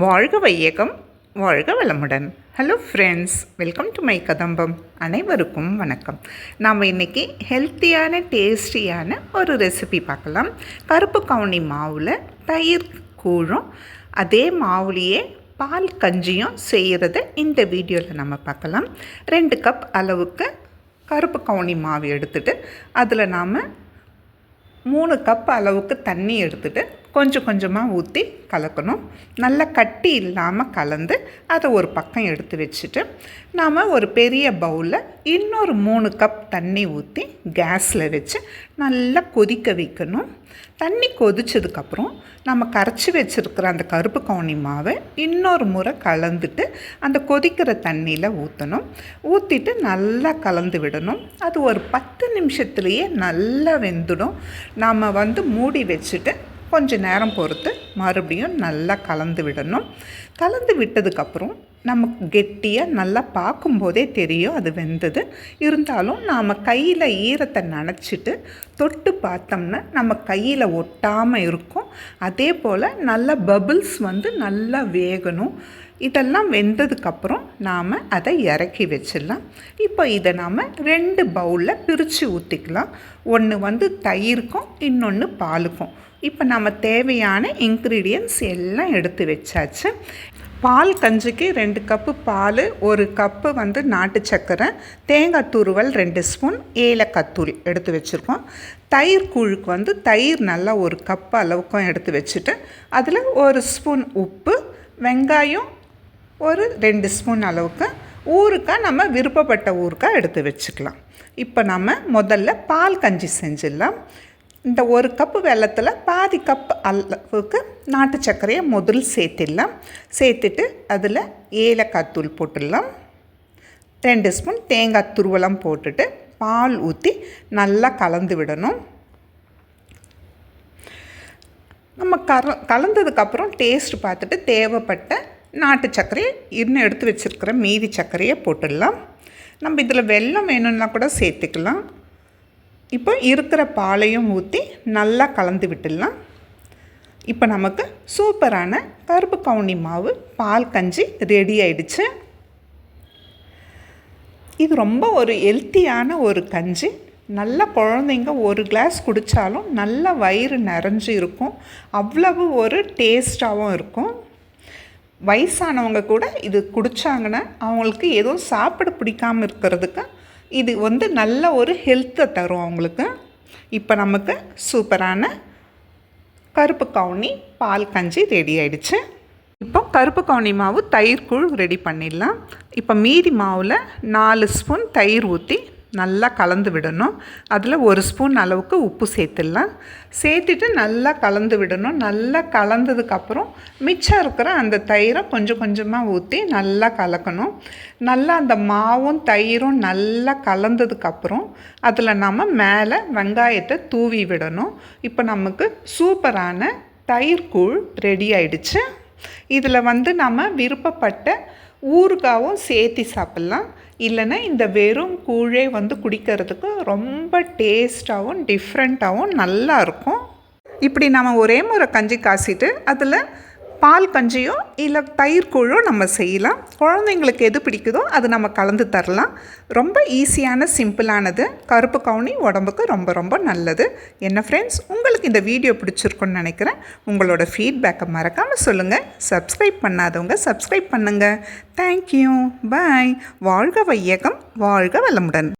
வாழ்க வையகம் வாழ்க வளமுடன். Hello friends welcome to my Kadambam அனைவருக்கும் வணக்கம். நாம் இன்றைக்கி ஹெல்த்தியான டேஸ்டியான ஒரு ரெசிபி பார்க்கலாம். கருப்பு கவுனி மாவில் தயிர் கூழும் அதே மாவுலேயே பால் கஞ்சியும் செய்கிறத இந்த வீடியோவில் நம்ம பார்க்கலாம். ரெண்டு கப் அளவுக்கு கருப்பு கவுனி மாவு எடுத்துகிட்டு அதில் நாம் மூணு கப் அளவுக்கு தண்ணி எடுத்துகிட்டு கொஞ்சம் கொஞ்சமாக ஊற்றி கலக்கணும். நல்லா கட்டி இல்லாமல் கலந்து அதை ஒரு பக்கம் எடுத்து வச்சுட்டு நாம் ஒரு பெரிய பவுலில் இன்னொரு மூணு கப் தண்ணி ஊற்றி கேஸில் வச்சு நல்லா கொதிக்க வைக்கணும். தண்ணி கொதிச்சதுக்கப்புறம் நம்ம கரைச்சி வச்சுருக்கிற அந்த கருப்பு கவுனி மாவை இன்னொரு முறை கலந்துட்டு அந்த கொதிக்கிற தண்ணியில் ஊற்றணும் ஊற்றிட்டு நல்லா கலந்து விடணும். அது ஒரு பத்து நிமிஷத்துலேயே நல்லா வெந்துடும். நாம் வந்து மூடி வச்சுட்டு கொஞ்சம் நேரம் பொறுத்து மறுபடியும் நல்லா கலந்து விடணும். கலந்து விட்டதுக்கப்புறம் நமக்கு கெட்டியாக நல்லா பார்க்கும்போதே தெரியும் அது வெந்தது. இருந்தாலும் நாம் கையில் ஈரத்தை நனைச்சிட்டு தொட்டு பார்த்தோம்னா நம்ம கையில் ஒட்டாமல் இருக்கும். அதே போல் நல்லா பபிள்ஸ் வந்து நல்லா வேகணும். இதெல்லாம் வெந்ததுக்கப்புறம் நாம் அதை இறக்கி வச்சிடலாம். இப்போ இதை நாம் ரெண்டு பவுலில் பிரித்து ஊற்றிக்கலாம் ஒன்று வந்து தயிருக்கும் இன்னொன்று பாலுக்கும். இப்போ நம்ம தேவையான இன்க்ரீடியன்ஸ் எல்லாம் எடுத்து வச்சாச்சு. பால் கஞ்சிக்கு ரெண்டு கப்பு பால் ஒரு கப்பு வந்து நாட்டு சக்கரை தேங்காய் துருவல் ரெண்டு ஸ்பூன் ஏலக்காய் தூள் எடுத்து வச்சுருக்கோம். தயிர் கூழுக்கு வந்து தயிர் நல்லா ஒரு கப் அளவுக்கும் எடுத்து வச்சுட்டு அதில் ஒரு ஸ்பூன் உப்பு வெங்காயம் ஒரு ரெண்டு ஸ்பூன் அளவுக்கு ஊறுக்காய் நம்ம விருப்பப்பட்ட ஊறுக்காய் எடுத்து வச்சுக்கலாம். இப்போ நம்ம முதல்ல பால் கஞ்சி செஞ்சிடலாம். இந்த ஒரு கப்பு வெள்ளத்தில் பாதி கப் அளவுக்கு நாட்டு சர்க்கரையை முதல் சேர்த்திடலாம். சேர்த்துட்டு அதில் ஏலக்காய் தூள் போட்டுடலாம். ரெண்டு ஸ்பூன் தேங்காய் துருவலாம் போட்டுட்டு பால் ஊற்றி நல்லா கலந்து விடணும். நம்ம கர கலந்ததுக்கப்புறம் டேஸ்ட் பார்த்துட்டு தேவைப்பட்ட நாட்டு சர்க்கரையை இன்னும் எடுத்து வச்சுருக்கிற மீதி சர்க்கரையை போட்டுடலாம். நம்ம இதில் வெல்லம் வேணும்னா கூட சேர்த்துக்கலாம். இப்போ இருக்கிற பாலையும் ஊற்றி நல்லா கலந்து விட்டுடலாம். இப்போ நமக்கு சூப்பரான கருப்பு கவுனி மாவு பால் கஞ்சி ரெடி ஆயிடுச்சு. இது ரொம்ப ஒரு ஹெல்த்தியான ஒரு கஞ்சி. நல்ல குழந்தைங்க ஒரு கிளாஸ் குடித்தாலும் நல்ல வயிறு நிறைஞ்சு இருக்கும். அவ்வளவு ஒரு டேஸ்ட்டாகவும் இருக்கும். வயசானவங்க கூட இது குடித்தாங்கன்னா அவங்களுக்கு எதுவும் சாப்பிட பிடிக்காமல் இருக்கிறதுக்கு இது வந்து நல்ல ஒரு ஹெல்த்தை தரும் அவங்களுக்கு. இப்போ நமக்கு சூப்பரான கருப்பு கவுனி பால் கஞ்சி ரெடி ஆயிடுச்சு. இப்போ கருப்பு கவுனி மாவு தயிர் கூழ் ரெடி பண்ணிடலாம். இப்போ மீதி மாவில் நாலு ஸ்பூன் தயிர் ஊற்றி நல்லா கலந்து விடணும். அதில் ஒரு ஸ்பூன் அளவுக்கு உப்பு சேர்த்துடலாம். சேர்த்துட்டு நல்லா கலந்து விடணும். நல்லா கலந்ததுக்கப்புறம் மிச்சம் இருக்கிற அந்த தயிரை கொஞ்சம் கொஞ்சமாக ஊற்றி நல்லா கலக்கணும். நல்லா அந்த மாவும் தயிரும் நல்லா கலந்ததுக்கப்புறம் அதில் நம்ம மேலே வெங்காயத்தை தூவி விடணும். இப்போ நமக்கு சூப்பரான தயிர் கூழ் ரெடி ஆயிடுச்சு. இதில் வந்து நம்ம விருப்பப்பட்ட ஊறுகாவும் சேர்த்தி சாப்பிட்லாம். இல்லைன்னா இந்த வெறும் கூழே வந்து குடிக்கிறதுக்கு ரொம்ப டேஸ்ட்டாகவும் டிஃப்ரெண்ட்டாகவும் நல்லாயிருக்கும் இப்படி நம்ம ஒரே முறை கஞ்சி காசிட்டு அதில் பால் கஞ்சியோ இல்லை தயிர் கூழோ நம்ம செய்யலாம். குழந்தைங்களுக்கு எது பிடிக்குதோ அது நம்ம கலந்து தரலாம். ரொம்ப ஈஸியான சிம்பிளானது. கருப்பு கவுனி உடம்புக்கு ரொம்ப ரொம்ப நல்லது. என்ன ஃப்ரெண்ட்ஸ் உங்களுக்கு இந்த வீடியோ பிடிச்சிருக்குன்னு நினைக்கிறேன். உங்களோட ஃபீட்பேக்கை மறக்காமல் சொல்லுங்கள் சப்ஸ்கிரைப் பண்ணாதவங்க சப்ஸ்கிரைப் பண்ணுங்கள் தேங்க்யூ பாய் வாழ்க வையகம் வாழ்க வளமுடன்.